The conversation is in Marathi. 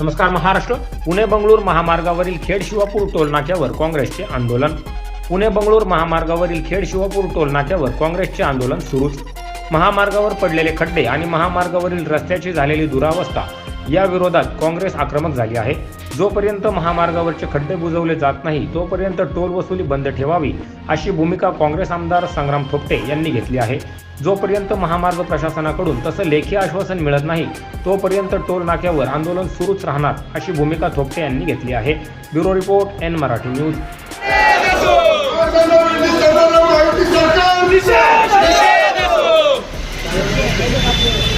नमस्कार महाराष्ट्र. पुणे बंगळूर महामार्गावरील खेड शिवापूर टोलनाक्यावर काँग्रेसचे आंदोलन. पुणे बंगळूर महामार्गावरील खेड शिवापूर टोलनाक्यावर काँग्रेसचे आंदोलन सुरूच महामार्गावर पडलेले खड्डे आणि महामार्गावरील रस्त्याची झालेली दुरावस्था या विरोधात काँग्रेस आक्रमक झाली आहे. जोपर्यंत महामार्गावरचे खड्डे बुजवले जात नाही तोपर्यंत टोल वसुली बंद ठेवावी अशी भूमिका काँग्रेस आमदार संग्राम थोपटे यांनी घेतली आहे. जोपर्यंत महामार्ग प्रशासनाकडून तसं लेखी आश्वासन मिळत नाही तोपर्यंत टोल नाक्यावर आंदोलन सुरूच राहणार अशी भूमिका थोपटे यांनी घेतली आहे. Bureau report N Marathi news. रस्त्यावरचे